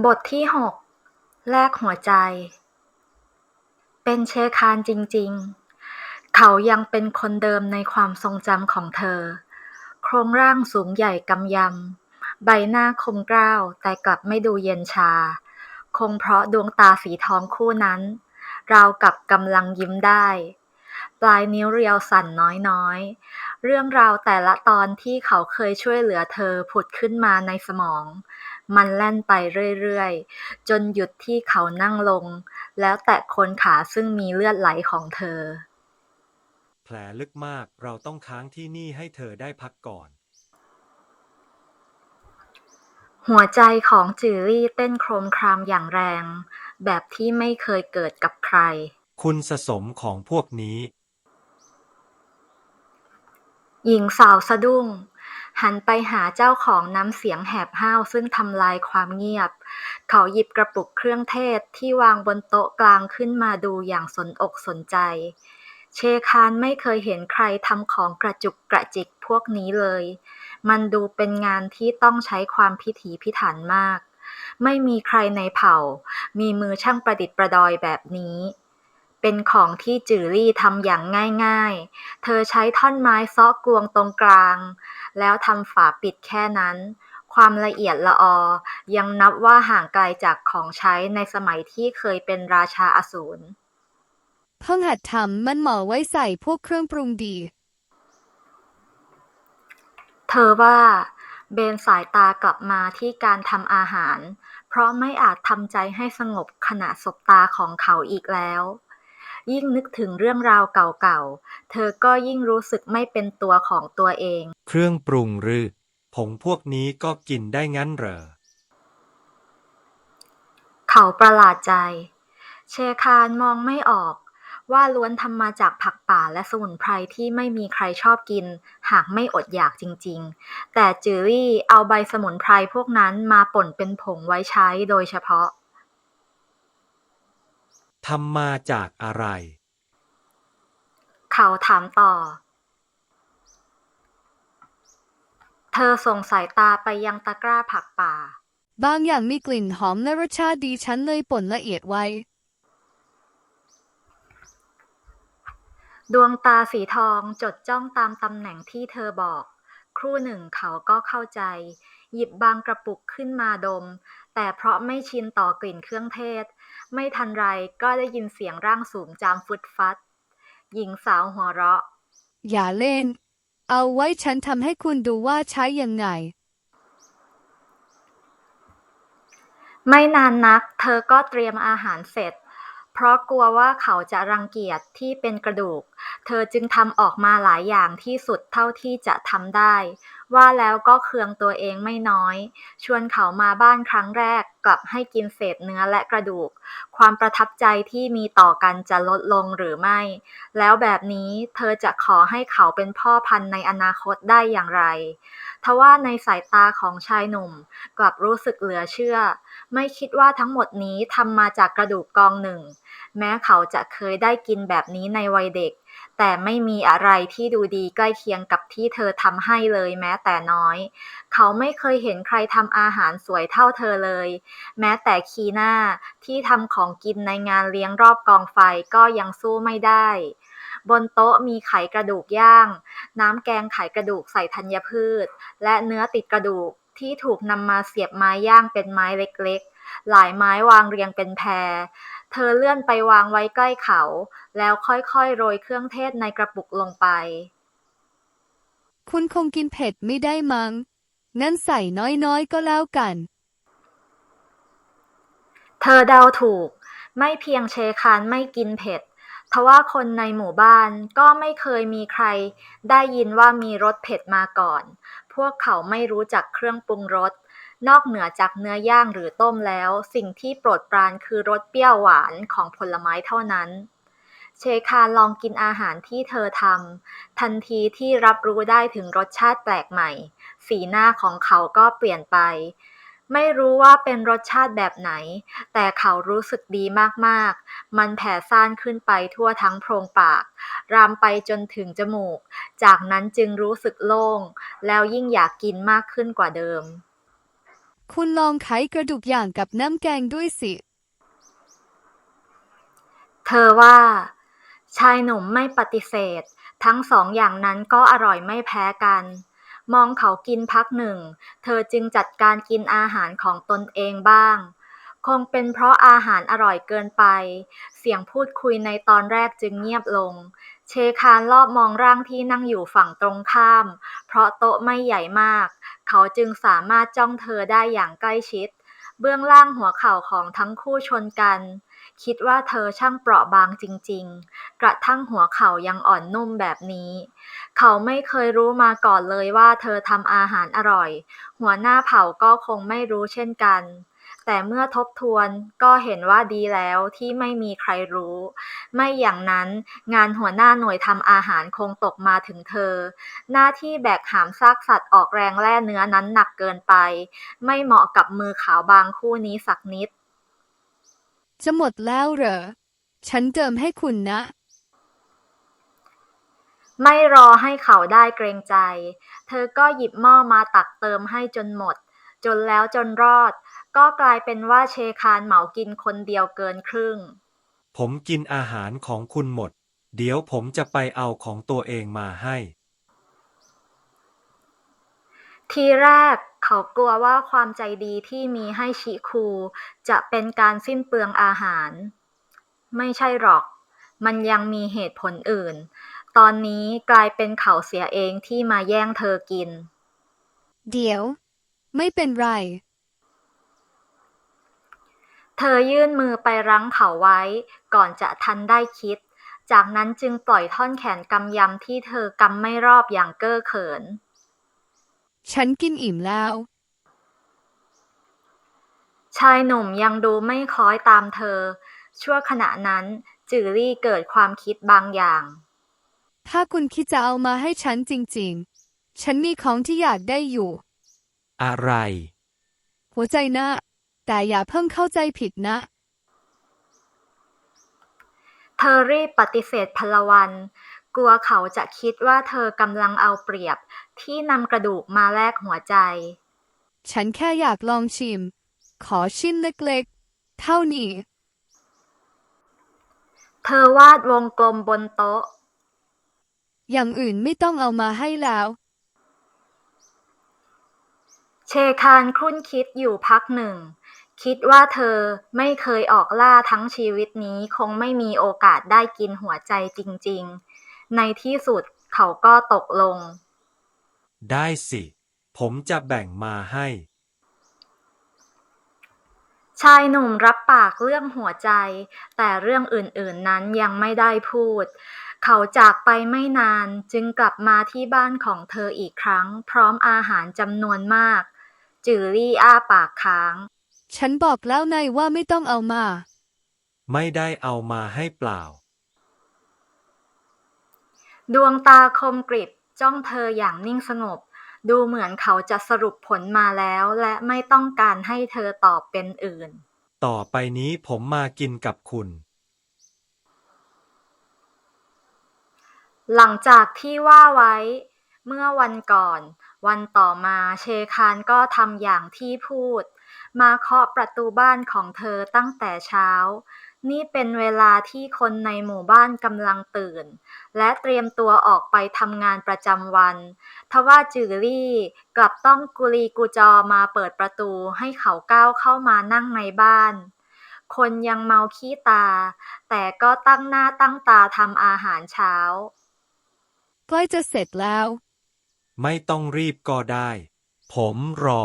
บทที่หกแลกหัวใจ เป็นเชคานจริงๆ เขายังเป็นคนเดิมในความทรงจำของเธอ โครงร่างสูงใหญ่กำยำ ใบหน้าคมกร้าวแต่กลับไม่ดูเย็นชา คงเพราะดวงตาสีทองคู่นั้น ราวกับกำลังยิ้มได้ ปลายนิ้วเรียวสั่นน้อยๆ เรื่องราวแต่ละตอนที่เขาเคยช่วยเหลือเธอผุดขึ้นมาในสมอง มันแล่นไปเรื่อย ๆ จนหยุดที่เขานั่งลง แล้วแตะโคนขาซึ่งมีเลือดไหลของเธอ แผลลึกมากเราต้องค้างที่นี่ให้เธอได้พักก่อน หัวใจของจือรี่เต้นโครมครามอย่างแรง แบบที่ไม่เคยเกิดกับใคร คุณสะสมของพวกนี้ หญิงสาวสะดุ้ง หันไปหาเจ้าของน้ำเสียงแหบห้าวซึ่งทำลายความเงียบ เขาหยิบกระปุกเครื่องเทศที่วางบนโต๊ะกลางขึ้นมาดูอย่างสนอกสนใจ เชคานไม่เคยเห็นใครทำของกระจุกกระจิกพวกนี้เลย มันดูเป็นงานที่ต้องใช้ความพิถีพิถันมาก ไม่มีใครในเผ่า มีมือช่างประดิษฐ์ประดอยแบบนี้เป็นของที่จือรี่ทำอย่างง่ายๆ เธอใช้ท่อนไม้ซาะกลวงตรงกลาง แล้วทำฝาปิดแค่นั้น ความละเอียดละออ ยังนับว่าห่างไกลจากของใช้ในสมัยที่เคยเป็นราชาอสูรเพิ่งหัดทำมันเหมาะไว้ใส่พวกเครื่องปรุงดี เธอว่า เบนสายตากลับมาที่การทำอาหาร เพราะไม่อาจทำใจให้สงบขณะสบตาของเขาอีกแล้ว ยิ่งนึกถึงเรื่องราวเก่าๆ เธอก็ยิ่งรู้สึกไม่เป็นตัวของตัวเอง เครื่องปรุงหรือ ผงพวกนี้ก็กินได้งั้นเหรอ เขาประหลาดใจ เชคานมองไม่ออกว่าล้วนทำมาจากผักป่าและสมุนไพรที่ไม่มีใครชอบกิน หากไม่อดอยากจริงๆ แต่จือรี่เอาใบสมุนไพรพวกนั้นมาป่นเป็นผงไว้ใช้โดยเฉพาะ ทำมาจากอะไร เขาถามต่อ เธอส่งสายตาไปยังตะกร้าผักป่า บางอย่างมีกลิ่นหอมและรสชาติดีฉันเลยป่นละเอียดไว้ ดวงตาสีทองจดจ้องตามตำแหน่งที่เธอบอก ครู่หนึ่งเขาก็เข้าใจ หยิบบางกระปุกขึ้นมาดม แต่เพราะไม่ชินต่อกลิ่นเครื่องเทศ ไม่ทันไรก็ได้ยินเสียงร่างสูงจามฟึดฟัด หญิงสาวหัวเราะ อย่าเล่น เอาไว้ฉันทำให้คุณดูว่าใช้ยังไง ไม่นานนัก เธอก็เตรียมอาหารเสร็จ เพราะกลัวว่าเขาจะรังเกียจที่เป็นกระดูก เธอจึงทำออกมาหลายอย่างที่สุดเท่าที่จะทำได้ ว่าแล้วก็เคืองตัวเองไม่น้อย ชวนเขามาบ้านครั้งแรกกลับให้กินเศษเนื้อและกระดูก ความประทับใจที่มีต่อกันจะลดลงหรือไม่ แล้วแบบนี้เธอจะขอให้เขาเป็นพ่อพันธุ์ในอนาคตได้อย่างไร ทว่าในสายตาของชายหนุ่มกลับรู้สึกเหลือเชื่อ ไม่คิดว่าทั้งหมดนี้ทำมาจากกระดูกกองหนึ่ง แม้เขาจะเคยได้กินแบบนี้ในวัยเด็ก แต่ไม่มีอะไรที่ดูดีใกล้เคียงกับที่เธอทำให้เลยแม้แต่น้อย เขาไม่เคยเห็นใครทำอาหารสวยเท่าเธอเลย แม้แต่คีน่าที่ทำของกินในงานเลี้ยงรอบกองไฟก็ยังสู้ไม่ได้บนโต๊ะมีไข่กระดูกย่าง น้ำแกงไข่กระดูกใส่ธัญพืช และเนื้อติดกระดูก ที่ถูกนำมาเสียบไม้ย่างเป็นไม้เล็กๆ หลายไม้วางเรียงเป็นแพร เธอเลื่อนไปวางไว้ใกล้เขา แล้วค่อยๆ โรยเครื่องเทศในกระปุกลงไป คุณคงกินเผ็ดไม่ได้มัง้ง งั้นใส่น้อยๆ ก็แล้วกัน เธอเดาถูก ไม่เพียงเชคานไม่กินเผ็ด ทว่าคนในหมู่บ้านก็ไม่เคยมีใครได้ยินว่ามีรสเผ็ดมาก่อน พวกเขาไม่รู้จักเครื่องปรุงรส นอกเหนือจากเนื้อย่างหรือต้มแล้ว สิ่งที่โปรดปรานคือรสเปรี้ยวหวานของผลไม้เท่านั้น เชคานลองกินอาหารที่เธอทำทันทีที่รับรู้ได้ถึงรสชาติแปลกใหม่ สีหน้าของเขาก็เปลี่ยนไป ไม่รู้ว่าเป็นรสชาติแบบไหน แต่เขารู้สึกดีมากๆ มันแผ่ซ่านขึ้นไปทั่วทั้งโพรงปาก รามไปจนถึงจมูก จากนั้นจึงรู้สึกโล่ง แล้วยิ่งอยากกินมากขึ้นกว่าเดิม คุณลองไขกระดูกอย่างกับน้ำแกงด้วยสิ เธอว่า ชายหนุ่มไม่ปฏิเสธ ทั้งสองอย่างนั้นก็อร่อยไม่แพ้กัน มองเขากินพักหนึ่ง เธอจึงจัดการกินอาหารของตนเองบ้าง คงเป็นเพราะอาหารอร่อยเกินไป เสียงพูดคุยในตอนแรกจึงเงียบลง เชคานรอบมองร่างที่นั่งอยู่ฝั่งตรงข้าม เพราะโต๊ะไม่ใหญ่มาก เขาจึงสามารถจ้องเธอได้อย่างใกล้ชิด เบื้องล่างหัวเข่าของทั้งคู่ชนกัน คิดว่าเธอช่างเปราะบางจริง ๆ กระทั่งหัวเข่ายังอ่อนนุ่มแบบนี้ เขาไม่เคยรู้มาก่อนเลยว่าเธอทำอาหารอร่อย หัวหน้าเผ่าก็คงไม่รู้เช่นกัน แต่เมื่อทบทวนก็เห็นว่าดีแล้วที่ไม่มีใครรู้ ไม่อย่างนั้นงานหัวหน้าหน่วยทำอาหารคงตกมาถึงเธอ หน้าที่แบกหามซากสัตว์ออกแรงแล่เนื้อนั้นหนักเกินไป ไม่เหมาะกับมือขาวบางคู่นี้สักนิด จะหมดแล้วเหรอ ฉันเติมให้คุณนะ ไม่รอให้เขาได้เกรงใจ เธอก็หยิบหม้อมาตักเติมให้จนหมด จนแล้วจนรอด ก็กลายเป็นว่าเชคานเหมากินคนเดียวเกินครึ่ง ผมกินอาหารของคุณหมด เดี๋ยวผมจะไปเอาของตัวเองมาให้ ทีแรกเขากลัวว่าความใจดีที่มีให้ชิคู จะเป็นการสิ้นเปลืองอาหาร ไม่ใช่หรอก มันยังมีเหตุผลอื่น ตอนนี้กลายเป็นเขาเสียเองที่มาแย่งเธอกิน เดี๋ยว ไม่เป็นไร เธอยื่นมือไปรั้งเขาไว้ ก่อนจะทันได้คิด จากนั้นจึงปล่อยท่อนแขนกำยำที่เธอกำไม่รอบอย่างเก้อเขิน ฉันกินอิ่มแล้ว ชายหนุ่มยังดูไม่คล้อยตามเธอ ชั่วขณะนั้นจือรี่เกิดความคิดบางอย่าง ถ้าคุณคิดจะเอามาให้ฉันจริง ๆ ฉันมีของที่อยากได้อยู่ อะไร หัวใจนะ แต่อย่าเพิ่งเข้าใจผิดนะ เธอรีบปฏิเสธพลวัน กลัวเขาจะคิดว่าเธอกำลังเอาเปรียบที่นำกระดูกมาแลกหัวใจ ฉันแค่อยากลองชิม ขอชิ้นเล็กๆ เท่านี้ เธอวาดวงกลมบนโต๊ะ อย่างอื่นไม่ต้องเอามาให้แล้ว เชคานครุ่นคิดอยู่พักหนึ่ง คิดว่าเธอไม่เคยออกล่าทั้งชีวิตนี้คงไม่มีโอกาสได้กินหัวใจจริง ๆ ในที่สุดเขาก็ตกลง ได้สิ ผมจะแบ่งมาให้ ชายหนุ่มรับปากเรื่องหัวใจ แต่เรื่องอื่นๆนั้นยังไม่ได้พูด เขาจากไปไม่นานจึงกลับมาที่บ้านของเธออีกครั้ง พร้อมอาหารจำนวนมาก จือรี่อ้าปากค้าง ฉันบอกแล้วนายว่าไม่ต้องเอามา ไม่ได้เอามาให้เปล่า ดวงตาคมกริบจ้องเธออย่างนิ่งสงบ ดูเหมือนเขาจะสรุปผลมาแล้ว และไม่ต้องการให้เธอตอบเป็นอื่น ต่อไปนี้ผมมากินกับคุณ หลังจากที่ว่าไว้ เมื่อวันก่อน วันต่อมาเชคานก็ทำอย่างที่พูด มาเคาะประตูบ้านของเธอตั้งแต่เช้า นี่เป็นเวลาที่คนในหมู่บ้านกำลังตื่น และเตรียมตัวออกไปทำงานประจำวัน ทว่าจือรี่กลับต้องกุลีกุจอมาเปิดประตูให้เขาก้าวเข้ามานั่งในบ้าน คนยังเมาขี้ตา แต่ก็ตั้งหน้าตั้งตาทำอาหารเช้า ใกล้จะเสร็จแล้ว ไม่ต้องรีบก็ได้ ผมรอ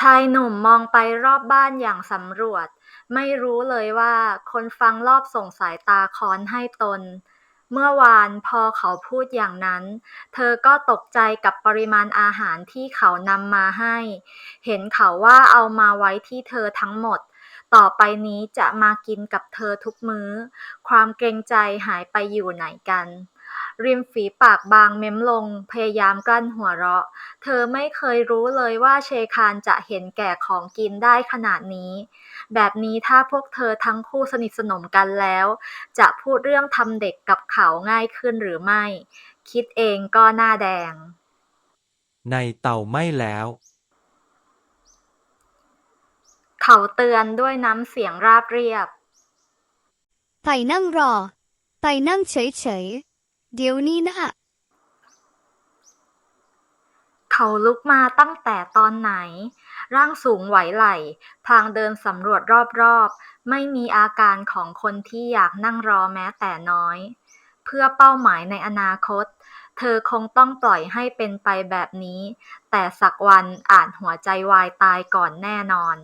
ชายหนุ่มมองไปรอบบ้านอย่างสำรวจ ไม่รู้เลยว่าคนฟังรอบส่งสายตาค้อนให้ตน เมื่อวานพอเขาพูดอย่างนั้น เธอก็ตกใจกับปริมาณอาหารที่เขานำมาให้ เห็นเขาว่าเอามาไว้ที่เธอทั้งหมด ต่อไปนี้จะมากินกับเธอทุกมื้อ ความเกรงใจหายไปอยู่ไหนกัน ริมฝีปากบางเม้มลง พยายามกลั้นหัวเราะ เธอไม่เคยรู้เลยว่าเชคานจะเห็นแก่ของกินได้ขนาดนี้ แบบนี้ถ้าพวกเธอทั้งคู่สนิทสนมกันแล้ว จะพูดเรื่องทำเด็กกับเขาง่ายขึ้นหรือไม่ คิดเองก็หน้าแดง ในเตาไหม้แล้ว เขาเตือนด้วยน้ำเสียงราบเรียบไต่นั่งรอไต่นั่งเฉยๆ เดี๋ยวนี้นะเขาลุกมาตั้งแต่ตอนไหน ร่างสูงไหวไหล พลางเดินสำรวจรอบๆ ไม่มีอาการของคนที่อยากนั่งรอแม้แต่น้อย เพื่อเป้าหมายในอนาคต เธอคงต้องปล่อยให้เป็นไปแบบนี้ แต่สักวันอาจหัวใจวายตายก่อนแน่นอน